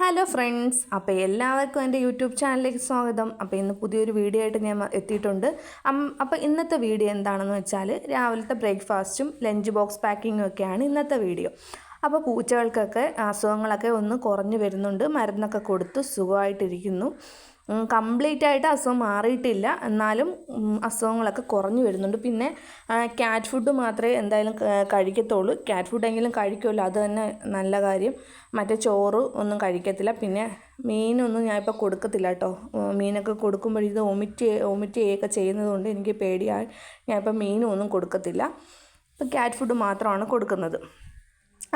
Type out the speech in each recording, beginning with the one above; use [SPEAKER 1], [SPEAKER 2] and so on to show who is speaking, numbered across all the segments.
[SPEAKER 1] Hello friends അപ്പോൾ എല്ലാവർക്കും എന്റെ യൂട്യൂബ് ചാനലിലേക്ക് സ്വാഗതം. അപ്പോൾ ഇന്ന് പുതിയൊരു വീഡിയോ ആയിട്ട് ഞാൻ എത്തിയിട്ടുണ്ട്. അപ്പോൾ ഇന്നത്തെ വീഡിയോ എന്താണെന്ന് വെച്ചാൽ രാവിലത്തെ ബ്രേക്ക്ഫാസ്റ്റും ലഞ്ച് ബോക്സ് പാക്കിങ്ങും ഒക്കെയാണ് ഇന്നത്തെ വീഡിയോ അപ്പോൾ പൂച്ചകൾക്കൊക്കെ അസുഖങ്ങളൊക്കെ ഒന്ന് കുറഞ്ഞു വരുന്നുണ്ട്. മരുന്നൊക്കെ കൊടുത്ത് സുഖമായിട്ടിരിക്കുന്നു. കംപ്ലീറ്റ് ആയിട്ട് അസുഖം മാറിയിട്ടില്ല. എന്നാലും അസുഖങ്ങളൊക്കെ കുറഞ്ഞു വരുന്നുണ്ട്. പിന്നെ ക്യാറ്റ് ഫുഡ് മാത്രമേ എന്തായാലും കഴിക്കത്തുള്ളൂ. ക്യാറ്റ് ഫുഡെങ്കിലും കഴിക്കുമല്ലോ. അത് തന്നെ നല്ല കാര്യം. മറ്റേ ചോറ് ഒന്നും കഴിക്കത്തില്ല. പിന്നെ മീനൊന്നും ഞാൻ ഇപ്പോൾ കൊടുക്കത്തില്ല കേട്ടോ. മീനൊക്കെ കൊടുക്കുമ്പോഴിത് ഒമിറ്റ് ഒമിറ്റ് ചെയ്യുകയൊക്കെ ചെയ്യുന്നതുകൊണ്ട് എനിക്ക് പേടിയായി ഞാനിപ്പോൾ ഒന്നും കൊടുക്കത്തില്ല. ഇപ്പോൾ ക്യാറ്റ് ഫുഡ് മാത്രമാണ് കൊടുക്കുന്നത്.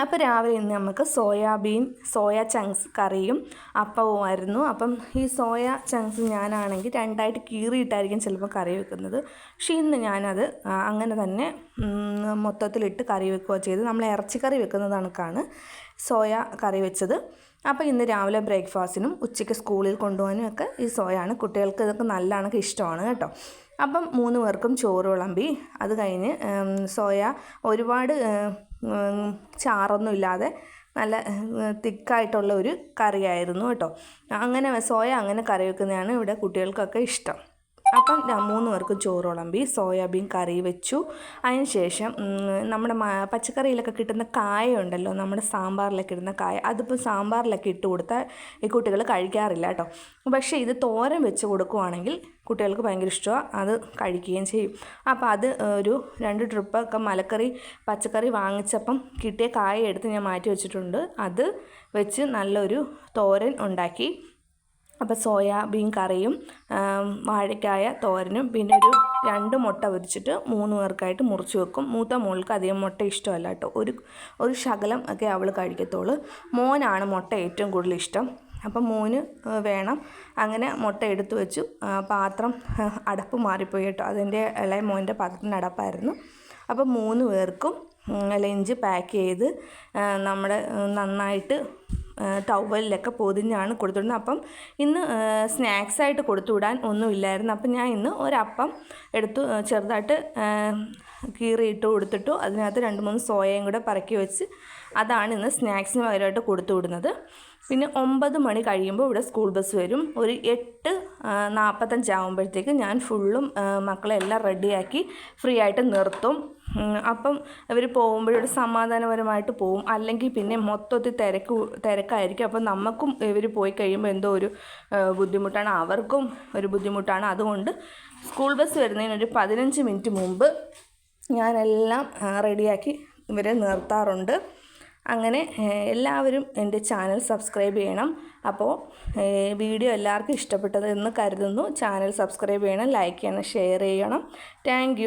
[SPEAKER 1] അപ്പോൾ രാവിലെ ഇന്ന് നമുക്ക് സോയാബീൻ സോയ ചങ്ക്സ് കറിയും അപ്പവുമായിരുന്നു അപ്പം ഈ സോയ ചങ്ക്സ് ഞാനാണെങ്കിൽ രണ്ടായിട്ട് കീറിയിട്ടായിരിക്കും ചിലപ്പോൾ കറി വെക്കുന്നത്. പക്ഷേ ഇന്ന് ഞാനത് അങ്ങനെ തന്നെ മൊത്തത്തിലിട്ട് കറി വെക്കുക ചെയ്ത്. നമ്മൾ ഇറച്ചിക്കറി വെക്കുന്നത് കണക്കാണ് സോയ കറി വെച്ചത്. അപ്പോൾ ഇന്ന് രാവിലെ ബ്രേക്ക്ഫാസ്റ്റിനും ഉച്ചയ്ക്ക് സ്കൂളിൽ കൊണ്ടുപോകാനും ഒക്കെ ഈ സോയാണ്. കുട്ടികൾക്ക് ഇതൊക്കെ നല്ലതാണ് ഇഷ്ടമാണ് കേട്ടോ. അപ്പം മൂന്ന് പേർക്കും ചോറ് വിളമ്പി അത് കഴിഞ്ഞ് സോയ ഒരുപാട് ചാറൊന്നും ഇല്ലാതെ നല്ല തിക്കായിട്ടുള്ള ഒരു കറിയായിരുന്നു കേട്ടോ. അങ്ങനെ സോയ അങ്ങനെ കറി വെക്കുന്നതാണ് ഇവിടെ കുട്ടികൾക്കൊക്കെ ഇഷ്ടം. അപ്പം മൂന്ന് പേർക്ക് ചോറ് ഉളമ്പി സോയാബീൻ കറി വെച്ചു. അതിന് ശേഷം നമ്മുടെ പച്ചക്കറിയിലൊക്കെ കിട്ടുന്ന കായ ഉണ്ടല്ലോ നമ്മുടെ സാമ്പാറിലൊക്കെ ഇടുന്ന കായ അതിപ്പോൾ സാമ്പാറിലൊക്കെ ഇട്ട് കൊടുത്താൽ ഈ കുട്ടികൾ കഴിക്കാറില്ല കേട്ടോ പക്ഷേ ഇത് തോരൻ വെച്ച് കൊടുക്കുവാണെങ്കിൽ കുട്ടികൾക്ക് ഭയങ്കര ഇഷ്ടമാണ് അത് കഴിക്കുകയും ചെയ്യും. അപ്പോൾ അത് ഒരു രണ്ട് ട്രിപ്പൊക്കെ മലക്കറി പച്ചക്കറി വാങ്ങിച്ചപ്പം കിട്ടിയ കായ എടുത്ത് ഞാൻ മാറ്റി വെച്ചിട്ടുണ്ട്. അത് വെച്ച് നല്ലൊരു തോരൻ ഉണ്ടാക്കി അപ്പോൾ സോയാബീൻ കറിയും വാഴയ്ക്കായ തോരനും പിന്നെ ഒരു രണ്ട് മുട്ട പൊരിച്ചിട്ട് മൂന്ന് പേർക്കായിട്ട് മുറിച്ച് വെക്കും. മൂത്ത മോൾക്ക് അധികം മുട്ട ഇഷ്ടമല്ല കേട്ടോ. ഒരു ഒരു ശകലം ഒക്കെ അവൾ കഴിക്കത്തുള്ളൂ മോനാണ് മുട്ട ഏറ്റവും കൂടുതൽ ഇഷ്ടം. അപ്പം മോന് വേണം. അങ്ങനെ മുട്ട എടുത്തു വെച്ചു. പാത്രം അടപ്പ് മാറിപ്പോയി കേട്ടോ. അതിന്റെ ഇളയ മോന്റെ പാത്രത്തിന്റെ അടപ്പായിരുന്നു. അപ്പം മൂന്ന് പേർക്കും ലഞ്ച് പാക്ക് ചെയ്ത് നമ്മൾ നന്നായിട്ട് ടവലിലൊക്കെ പൊതിഞ്ഞാണ് കൊടുത്തുവിടുന്നത് അപ്പം ഇന്ന് സ്നാക്സ് ആയിട്ട് കൊടുത്തുവിടാൻ ഒന്നുമില്ലായിരുന്നു. അപ്പം ഞാൻ ഇന്ന് ഒരപ്പം എടുത്തു ചെറുതായിട്ട് കീറിയിട്ട് കൊടുത്തിട്ടു. അതിനകത്ത് രണ്ട് മൂന്ന് സോയയും കൂടെ പറക്കി വെച്ച് അതാണ് ഇന്ന് സ്നാക്സിന് പകരമായിട്ട് കൊടുത്തുവിടുന്നത്. പിന്നെ ഒമ്പത് മണി കഴിയുമ്പോൾ ഇവിടെ സ്കൂൾ ബസ് വരും. ഒരു എട്ട് നാൽപ്പത്തഞ്ചാകുമ്പോഴത്തേക്ക് ഞാൻ ഫുള്ളും മക്കളെ എല്ലാം റെഡിയാക്കി ഫ്രീ ആയിട്ട് നിർത്തും. അപ്പം അവർ പോകുമ്പോഴൊരു സമാധാനപരമായിട്ട് പോകും അല്ലെങ്കിൽ പിന്നെ മൊത്തത്തിൽ തിരക്ക് തിരക്കായിരിക്കും. അപ്പം നമുക്കും ഇവർ പോയി കഴിയുമ്പോൾ എന്തോ ഒരു ബുദ്ധിമുട്ടാണ്. അവർക്കും ഒരു ബുദ്ധിമുട്ടാണ്. അതുകൊണ്ട് സ്കൂൾ ബസ് വരുന്നതിനൊരു പതിനഞ്ച് മിനിറ്റ് മുമ്പ് ഞാനെല്ലാം റെഡിയാക്കി ഇവരെ നിർത്താറുണ്ട്. അങ്ങനെ എല്ലാവരും എന്റെ ചാനൽ സബ്സ്ക്രൈബ് ചെയ്യണം. അപ്പോൾ വീഡിയോ എല്ലാവർക്കും ഇഷ്ടപ്പെട്ടത് എന്ന് കരുതുന്നു. ചാനൽ സബ്സ്ക്രൈബ് ചെയ്യണം ലൈക്ക് ചെയ്യണം ഷെയർ ചെയ്യണം. താങ്ക്